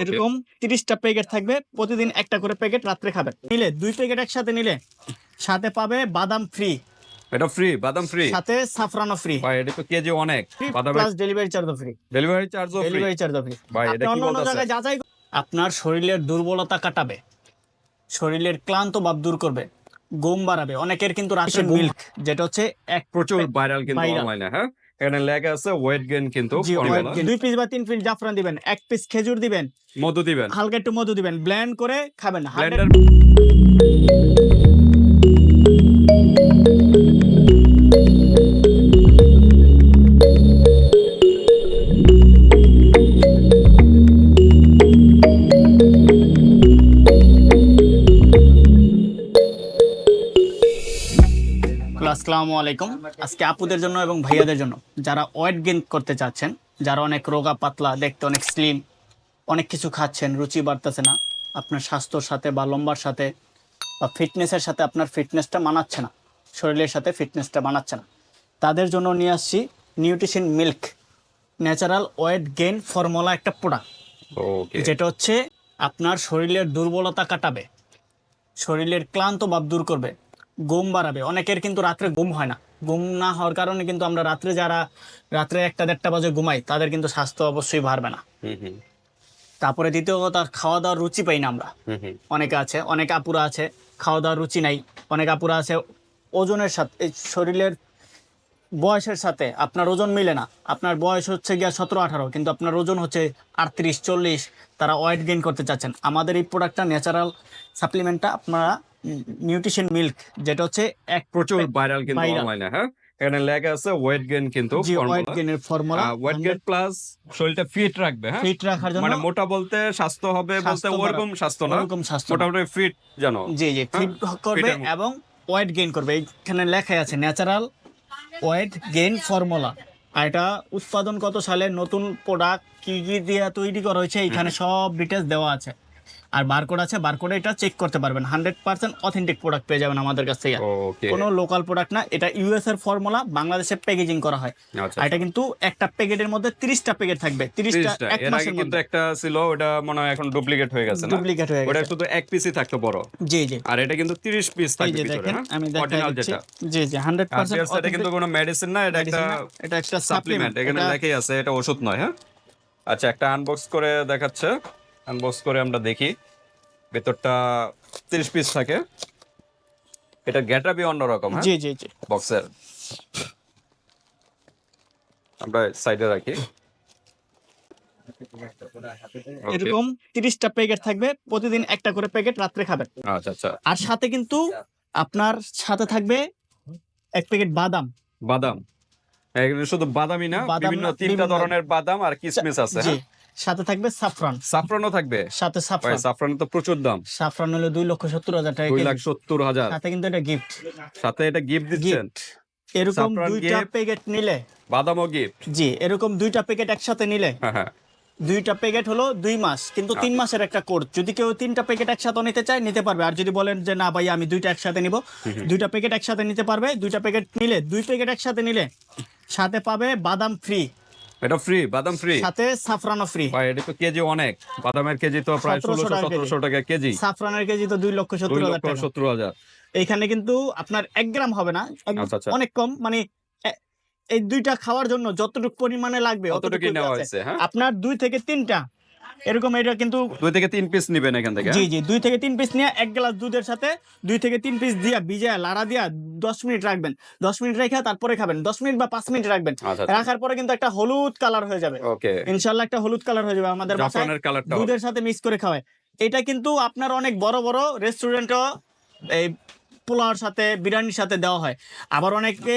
এরকম তিরিশটা প্যাকেট থাকবে প্রতিদিন একটা করে প্যাকেট রাত্রে খাবেন নিলে দুই প্যাকেট একসাথে নিলে সাথে পাবে বাদাম ফ্রি এটা ফ্রি বাদাম ফ্রি সাথে সাফরানো ফ্রি ভাই এটা তো কেজি অনেক। বাদামের প্লাস ডেলিভারি চার্জও ফ্রি ডেলিভারি চার্জও ফ্রি ডেলিভারি চার্জও ফ্রি ভাই এটা কি অন্য অন্য বলতেছে জায়গায় যাচাই। আপনার শরীরের দুর্বলতা কাটাবে। শরীরের ক্লান্ত ভাব দূর করবে। ঘুম বাড়াবে। অনেকের কিন্তু রাতের মিল্ক যেটা হচ্ছে এক প্রচুর ভাইরাল কিন্তু অনলাইনে হ্যাঁ? এখানে লেখা আছে ওয়েট গেইন কিন্তু দুই পিস বা তিন পিস জাফরান দিবেন এক পিস খেজুর দিবেন মধু দিবেন। হালকা একটু মধু দিবেন ব্লেন্ড করে খাবেন আলাইকুম। আজকে আপুদের জন্য এবং ভাইয়াদের জন্য যারা ওয়েট গেইন করতে চাচ্ছেন যারা অনেক রোগা পাতলা দেখতে অনেক স্লিম অনেক কিছু খাচ্ছেন রুচি বাড়তেছে না আপনার স্বাস্থ্যর সাথে বা লম্বার সাথে বা ফিটনেসের সাথে আপনার ফিটনেসটা মানাচ্ছে না শরীরের সাথে ফিটনেসটা মানাচ্ছে না। তাদের জন্য নিয়ে আসছি nutrition milk natural weight gain formula একটা প্রোডাক্ট যেটা হচ্ছে আপনার শরীরের দুর্বলতা কাটাবে শরীরের ক্লান্ত ভাব দূর করবে ঘুম বাড়াবে। অনেকের কিন্তু রাত্রে ঘুম হয় না। ঘুম না হওয়ার কারণে কিন্তু আমরা রাত্রে যারা রাত্রে একটা দেড়টা বাজে ঘুমাই তাদের কিন্তু স্বাস্থ্য অবশ্যই বাড়বে না। তারপরে দ্বিতীয় কথা খাওয়া দাওয়ার রুচি পাই না আমরা। অনেকে আছে অনেক আপুরা আছে খাওয়া দাওয়ার রুচি নাই। অনেক আপুরা আছে ওজনের সাথে এই শরীরের বয়সের সাথে আপনার ওজন মিলে না। আপনার বয়স হচ্ছে গিয়া সতেরো আঠারো কিন্তু আপনার ওজন হচ্ছে আটত্রিশ চল্লিশ। তারা ওয়েট গেইন করতে চাচ্ছেন। আমাদের এই প্রোডাক্টটা ন্যাচারাল সাপ্লিমেন্টটা আপনারা নিউট্রিশন মিল্ক যেটা হচ্ছে এক প্রচুর ভাইরাল কিন্তু। অনলাইনে হ্যাঁ? এখানে লেখা আছে ওয়েট গেইন কিন্তু ওয়েট গেইনের ফর্মুলা ওয়েট গেইন প্লাস শরীরটা ফিট রাখবে হ্যাঁ? ফিট রাখার জন্য মানে মোটা বলতে স্বাস্থ্য হবে বলতে ওরকম স্বাস্থ্য না? ওরকম স্বাস্থ্য। মোটামুটি ফিট জানো জি জি ফিট করবে এবং ওয়েট গেইন করবে। এখানে লেখাই আছে ন্যাচারাল ওয়েট গেইন ফর্মুলা। আর এটা উৎপাদন কত সালে নতুন প্রোডাক্ট কি কি দিয়ে তৈরি করা হয়েছে এখানে সব ডিটেলস দেওয়া আছে। আর বারকোড আছে বারকোডে এটা চেক করতে পারবেন। হান্ড্রেড পার্সেন্ট অথেন্টিক প্রোডাক্ট পেয়ে যাবেন আমাদের কাছ থেকে। কোনো লোকাল প্রোডাক্ট না এটা ইউএস এর ফর্মুলা বাংলাদেশে প্যাকেজিং করা হয়। আচ্ছা। আর এটা কিন্তু একটা প্যাকেটের মধ্যে তিরিশটা প্যাকেট থাকবে তিরিশটা এক মাসের মধ্যে। একটা ছিল ওটা মনে হয় এখন ডুপ্লিকেট হয়ে গেছে ডুপ্লিকেট হয়ে ওটা শুধু এক পিসই থাকতো বড়। জি জি। আর এটা কিন্তু 30 পিস থাকবে ভিতরে হ্যাঁ? আমি অরিজিনাল যেটা। জি জি হান্ড্রেড আর পার্সেন্ট এটা কিন্তু কোনো মেডিসিন না এটা একটা এটা একটা সাপ্লিমেন্ট এখানে লেখাই আছে এটা ওষুধ নয় হ্যাঁ? আচ্ছা একটা আনবক্স করে দেখাচ্ছে। আনবক্স করে আমরা দেখি। ভেতরটা 30 পিস থাকে। এটা গেটাবি অন্যরকম হ্যাঁ? জি জি জি। বক্সের আমরা সাইডে রাখি। এরকম তিরিশটা প্যাকেট থাকবে প্রতিদিন একটা করে প্যাকেট রাত্রে খাবেন। আচ্ছা আচ্ছা। আর সাথে কিন্তু আপনার সাথে থাকবে এক প্যাকেট বাদাম। বাদাম। শুধু বাদামই না বিভিন্ন তিনটা ধরনের বাদাম আর কিসমিস আছে হ্যাঁ? সাথে থাকবে সাফরান সাফরানও থাকবে? সাথে ভাই সাফরান তো প্রচুর দাম। সাফরান হলো দুই লক্ষ সত্তর হাজার টাকা দুই লাখ সত্তর হাজার। সাথে কিন্তু এটা গিফট সাথে এটা গিফট দিচ্ছেন? এরকম দুইটা প্যাকেট নিলে। বাদামও গিফট জি এরকম দুইটা প্যাকেট একসাথে নিলে। হ্যাঁ হ্যাঁ। দুইটা প্যাকেট হলো দুই মাস। কিন্তু তিন আচ্ছা। মাসের একটা কোর্স যদি কেউ তিনটা প্যাকেট একসাথে নিতে চায় নিতে পারবে। আর যদি বলেন যে না ভাই আমি দুইটা একসাথে নিব। দুইটা প্যাকেট একসাথে নিতে পারবে। দুইটা প্যাকেট নিলে দুই প্যাকেট একসাথে নিলে সাথে পাবে বাদাম ফ্রি এটা ফ্রি বাদাম ফ্রি সাথে সাফরানও ফ্রি ভাই এটা তো কেজি অনেক। বাদামের কেজি তো প্রায় 1700 ষোলোশো টাকা কেজি। সতেরোশো টাকা কেজি। সাফরানের কেজি তো দুই লক্ষ সত্তর হাজার টাকা। সত্তর হাজার। এইখানে কিন্তু আপনার এক গ্রাম হবে না আচ্ছা, আচ্ছা। অনেক কম। মানে এই দুইটা খাওয়ার জন্য যতটুকু পরিমাণে লাগবে অতটুকুই নেওয়া হয়েছে হ্যাঁ? আপনার দুই থেকে তিনটা এরকম এটা কিন্তু দুই থেকে তিন পিস নিবেন এখান থেকে জি হ্যাঁ? জি দুই থেকে তিন পিস নিয়ে এক গ্লাস দুধের সাথে দুই থেকে তিন পিস দিয়া ভিজা লাড়া দিয়া দশ মিনিট রাখবেন। দশ মিনিট রেখে তারপরে খাবেন। দশ মিনিট বা পাঁচ মিনিট রাখবেন। আচ্ছা আচ্ছা। রাখার পরে কিন্তু একটা হলুদ কালার হয়ে যাবে। ওকে। ইনশাল্লাহ একটা হলুদ কালার হয়ে যাবে আমাদের দুধের সাথে মিক্স করে খাওয়ায়। এটা কিন্তু আপনার অনেক বড় বড় রেস্টুরেন্টও এই পোলাওর সাথে বিরিয়ানির সাথে দেওয়া হয়। আবার অনেকে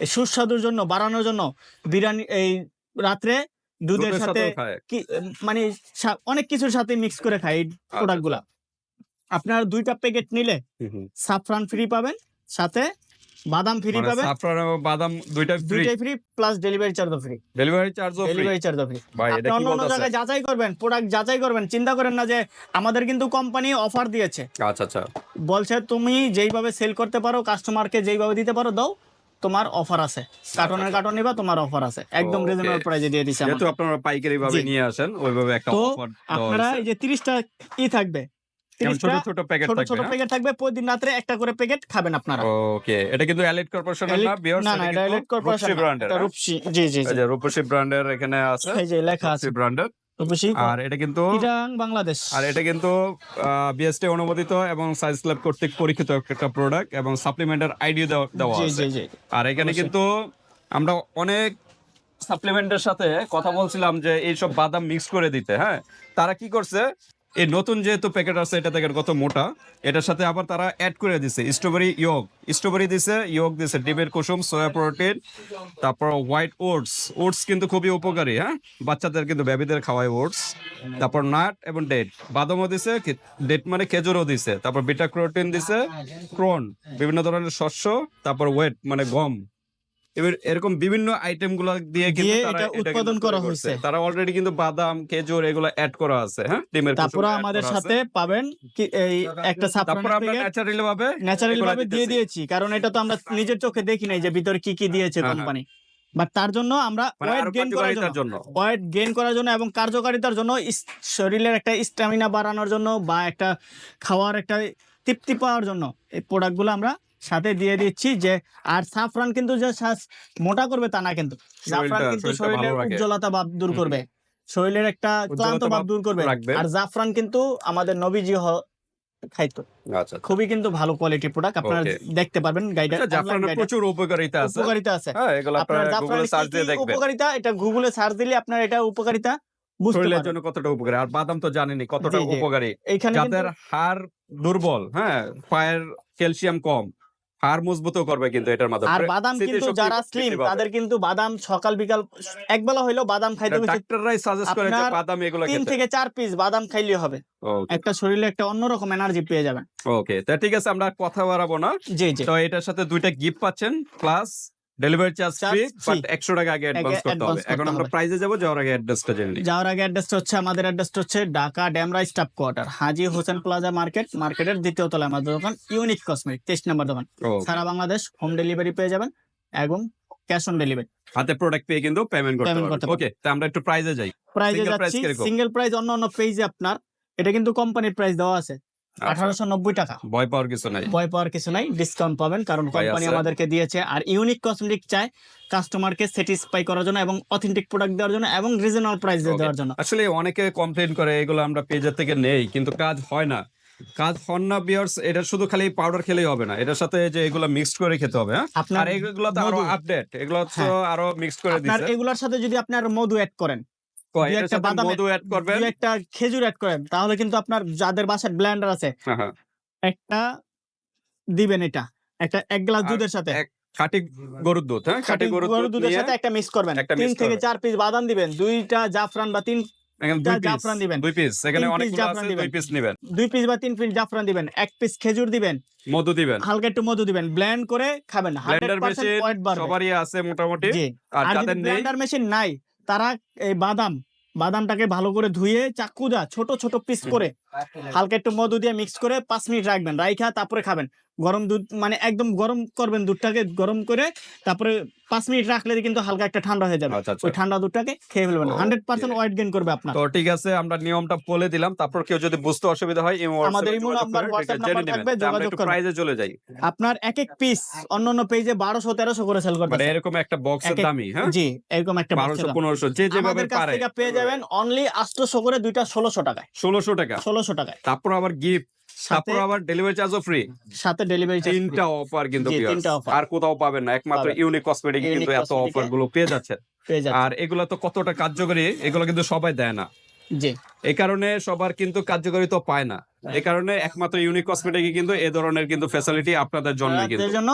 সুস্বাদুর জন্য বাড়ানোর জন্য বিরিয়ানি এই রাত্রে দুধের সাথে কি মানে অনেক কিছুর সাথে মিক্স করে খায় এই আচ্ছা, প্রোডাক্টগুলা আপনার দুইটা প্যাকেট নিলে। সাফরান ফ্রি পাবেন সাথে বাদাম ফ্রি মানে পাবেন। সাফরান ও বাদাম দুইটা ফ্রি দুইটাই ফ্রি প্লাস ডেলিভারি চার্জও ফ্রি ডেলিভারি চার্জও ফ্রি ডেলিভারি চার্জও ফ্রি ভাই আপনি এটা অন্য অন্য জায়গায় যাচাই করবেন প্রোডাক্ট যাচাই করবেন চিন্তা করেন না যে আমাদের কিন্তু কোম্পানি অফার দিয়েছে। আচ্ছা আচ্ছা। বলছে তুমি যেইভাবে সেল করতে পারো কাস্টমারকে যেইভাবে দিতে পারো দাও। তোমার অফার আছে। কার্টনের কার্টন নিবা তোমার অফার আছে। একদম. রিজনেবল প্রাইসে দিয়ে দিছে যেহেতু আপনারা পাইকারি ভাবে নিয়ে আসেন ওইভাবে একটা তো অফার আপনারা এই যে 30টা ই থাকবে ছোট ছোট প্যাকেট ছোট ছোট থাকবে হ্যাঁ? প্যাকেট থাকবে প্রতিদিন রাত্রে একটা করে প্যাকেট খাবেন আপনারা। ওকে এটা কিন্তু এলিট কর্পোরেশন না বিয়ার্স না এটা এলিট কর্পোরেশন ব্র্যান্ডের রূপসী জি জি জি। রূপসী ব্র্যান্ডের এখানে আছে এই যে লেখা আছে। ব্র্যান্ডের আর এটা কিন্তু বাংলাদেশ। আর এটা কিন্তু বিএসটি অনুমোদিত এবং সাইজ ল্যাব কর্তৃক পরীক্ষিত একটা প্রোডাক্ট এবং সাপ্লিমেন্টের আইডি দেওয়া আছে। আর এখানে কিন্তু আমরা অনেক সাপ্লিমেন্টের সাথে কথা বলছিলাম যে এইসব বাদাম মিক্স করে দিতে হ্যাঁ? তারা কি করছে? এই নতুন যেহেতু প্যাকেট আছে, এটা দেখেন কত মোটা। এটার সাথে আবার তারা অ্যাড করে দিছে। স্ট্রবেরি ইয়োগ স্ট্রবেরি দিছে ইয়োগ দিছে, ডিমের কুসুম সোয়া প্রোটিন তারপর হোয়াইট ওটস ওটস কিন্তু খুবই উপকারী হ্যাঁ? বাচ্চাদের কিন্তু বেবিদের খাওয়ায় ওটস তারপর নাট এবং ডেট বাদামও দিছে ডেট মানে খেজুরও দিছে। তারপর বিটা ক্রোটিন দিছে ক্রন বিভিন্ন ধরনের শস্য, তারপর ওয়েট মানে গম। এবার এরকম বিভিন্ন আইটেমগুলো দিয়ে কিন্তু তারা এটা উৎপাদন করা হয়েছে। তারপর অলরেডি কিন্তু বাদাম খেজুর এগুলো অ্যাড করা আছে হ্যাঁ? ডিমের তারপরে আমাদের সাথে পাবেন কি এই একটা তারপর সাপ্লিমেন্ট আমরা ন্যাচারালি ভাবে ন্যাচারাল ভাবে দিয়ে দিয়েছি কারণ এটা তো আমরা নিজের চোখে দেখি নাই যে ভিতরে কি কি দিয়েছে হ্যাঁ, কোম্পানি বাট তার জন্য আমরা মানে ওয়েট আরও গেইন করার কার্যকারিতার জন্য জন্য। ওয়েট গেইন করার জন্য এবং কার্যকারিতার জন্য শরীরের একটা স্ট্যামিনা বাড়ানোর জন্য বা একটা খাওয়ার একটা তৃপ্তি পাওয়ার জন্য এই প্রোডাক্টগুলো আমরা সাথে দিয়ে দিচ্ছি যে আর সাফরান কিন্তু যে শ্বাস মোটা করবে তা না কিন্তু। শরীরটা- কিন্তু শরীরের উজ্জ্বলতা ভাব দূর করবে। শরীরের একটা ক্লান্ত ভাব দূর করবে। আর জাফরান কিন্তু আমাদের নবীজি খাইতো। আচ্ছা খুবই কিন্তু ভালো কোয়ালিটি প্রোডাক্ট আপনারা দেখতে পারবেন গাইডার আচ্ছা, জাফরানের প্রচুর উপকারিতা আছে। উপকারিতা আছে। হ্যাঁ এগুলো আপনার গুগলে সার্চ দিয়ে দেখবেন। উপকারিতা? এটা গুগলে সার্চ দিলে আপনার এটা উপকারিতা শরীরের জন্য কতটা উপকারী? আর বাদাম তো জানেনই কতটা। উপকারী। যাদের হাড় দুর্বল হ্যাঁ পায়ের ক্যালসিয়াম কম হাড় মজবুত করবে কিন্তু এটার মাধ্যমে। আর বাদাম কিন্তু যারা স্লিম তাদের কিন্তু বাদাম সকাল বিকাল একবেলা হইল বাদাম খাইতে হবে ডাক্তাররাই সাজেস্ট করে যে বাদাম এগুলো তিন থেকে চার পিস বাদাম খাইলে হবে। একটা শরীরে একটা অন্যরকম এনার্জি পেয়ে যাবে ওকে তা ঠিক আছে আমরা কথা বাড়াবো না। জি জি। তো এটার সাথে দুইটা গিফট পাচ্ছেন plus delivery charge free but একশো টাকা আগে অ্যাডভান্স করতে হবে। এখন আমরা প্রাইজে যাব যাওয়ার আগে অ্যাড্রেসটা জেনে নিই। যাওয়ার আগে অ্যাড্রেসটা হচ্ছে আমাদের অ্যাড্রেসটা হচ্ছে Dhaka Demra staff quarter Haji Hossain plaza market মার্কেটের দ্বিতীয় তলায় আমাদের দোকান ইউনিক কসমেটিক তেইশ নম্বর দোকান। সারা বাংলাদেশ হোম ডেলিভারি পেয়ে যাবেন এবং ক্যাশ অন ডেলিভারি হাতে প্রোডাক্ট পেয়ে কিন্তু পেমেন্ট করতে ওকে তা আমরা একটু প্রাইজে যাই। প্রাইজে যাচ্ছি। সিঙ্গেল প্রাইস অন্য অন্য পেজে আপনার। এটা কিন্তু কোম্পানির প্রাইস দেওয়া আছে। আঠারোশো নব্বই টাকা। ভয় পাওয়ার কিছু নাই। ভয় পাওয়ার কিছু নাই ডিসকাউন্ট পাবেন কারণ কোম্পানি আমাদেরকে দিয়েছে। আর ইউনিক কসমেটিক চায় কাস্টমারকে স্যাটিসফাই করার জন্য এবং অথেন্টিক প্রোডাক্ট দেওয়ার জন্য এবং প্রাইস দেওয়ার জন্য। আসলে অনেকে কমপ্লেন করে এগুলো আমরা পেজের থেকে নেই। কিন্তু কাজ হয় না। কাজ হন না বিয়ার্স এটা শুধু খালি পাউডার খেলেই হবে না। এটার সাথে যে এগুলো মিক্সড করে খেতে হবে হ্যাঁ? আপনার আর এগুলো তো আরও। আপডেট এগুলো তো হ্যাঁ। আরও মিক্সড করে এগুলোর সাথে যদি আপনার মধু অ্যাড করেন একটা সাথে অ্যাড করবেন। একটা খেজুর অ্যাড করেন। তাহলে কিন্তু আপনার যাদের বাসায় ব্লেন্ডার আছে হ্যাঁ, হ্যাঁ। একটা দিবেন এটা। একটা এক গ্লাস দুধের সাথে। খাঁটি গরুর দুধ হ্যাঁ? খাঁটি গরুর দুধের সাথে একটা মিক্স করবেন। তিন থেকে চার পিস বাদাম দিবেন দুইটা জাফরান বা তিন জাফরান দিবেন। দুই পিস এখানে তিন জাফরান দিবেন। দুই পিস নেবেন। দুই পিস বা তিন পিস জাফরান দিবেন। এক পিস খেজুর দিবেন। মধু দিবেন। হালকা একটু মধু দিবেন। ব্লেন্ড করে খাবেন। 100% মেশিন বাড়বে। সবারই আছে মোটামুটি। আর আর যাদের নেই ব্লেন্ডার মেশিন নাই তারা এই বাদাম বাদামটাকে ভালো করে ধুয়ে চাকু দা ছোট ছোট পিস করে হালকা একটু মধু দিয়ে মিক্স করে পাঁচ মিনিট রাখবেন রাইখা তারপরে খাবেন। গরম দুধ মানে একদম গরম করবেন দুধটাকে গরম করে তারপরে পাঁচ মিনিট রাখলে কিন্তু হালকা একটা ঠান্ডা হয়ে যাবে। আচ্ছা আচ্ছা। ওই ঠান্ডা দুধটাকে খেয়ে ফেলবেন. হান্ড্রেড পার্সেন্ট ওয়েট গেইন করবে আপনার। তো ঠিক আছে আমরা নিয়মটা বলে দিলাম। তারপর কেউ যদি বুঝতে অসুবিধা হয় আমাদের ইমো নাম্বার, WhatsApp নাম্বার থাকবে, যোগাযোগ করবেন। প্রাইজে চলে যাই। আপনার এক এক পিস অন্য অন্য পেজে বারোশো তেরোশো করে সেল মানে এরকম একটা বক্সের এক- হ্যাঁ? জি এরকম একটা box বারোশো এর দাম। পনেরোশো যে যেভাবে আমাদের কাছ পারে। থেকে পেয়ে যাবেন অনলি আটশোশো করে দুইটা ষোলোশো টাকায়। ষোলোশো টাকা। ষোলোশো টাকায়। তারপর আবার গিফট সাথে আবার ডেলিভারি চার্জও ফ্রি সাথে ডেলিভারি তিনটা অফার কিন্তু। আর কোথাও পাবেন না। একমাত্র ইউনিক কসমেটিক কিন্তু এত অফারগুলো পেয়ে যাচ্ছে আর এগুলো তো কতটা কার্যকরী এগুলো কিন্তু সবাই দেয় না। জি। এই কারণে সবার কিন্তু কার্যকারিতা পায় না। এই কারণে একমাত্র ইউনিক কসমেটিক কিন্তু এই ধরনের কিন্তু ফ্যাসিলিটি আপনাদের জন্য কিন্তু। জন্য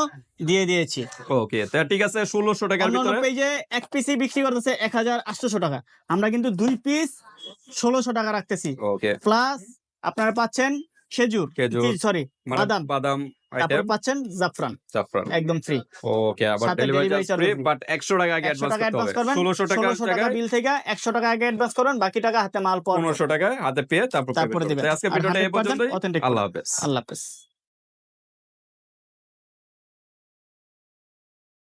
দিয়ে দিয়েছি। ওকে তা ঠিক আছে ষোলোশো টাকার অন্য ভিতরে। পেজে এক পিসই বিক্রি করতেছে এক হাজার আটশোশো টাকা। আমরা কিন্তু দুই পিস ষোলোশো টাকা রাখতেছি। ওকে প্লাস আপনারা পাচ্ছেন খেজুর খেজুর, সরি মানে বাদাম। বাদাম তারপর পাচ্ছেন জাফরান জাফরান। একদম ফ্রি ওকে আবার ডেলিভারি ফ্রি বাট 100 টাকা আগে একশো অ্যাডভান্স করবেন 1600 টাকা 1600 টাকা বিল থেকে একশো টাকা আগে অ্যাডভান্স করুন বাকি টাকা হাতে মাল পর। 1500 টাকা হাতে পেয়ে তারপর তারপর দিবেন। আজকে ভিডিওটা এই পর্যন্তই। আল্লাহ হাফেজ। আল্লাহ হাফেজ।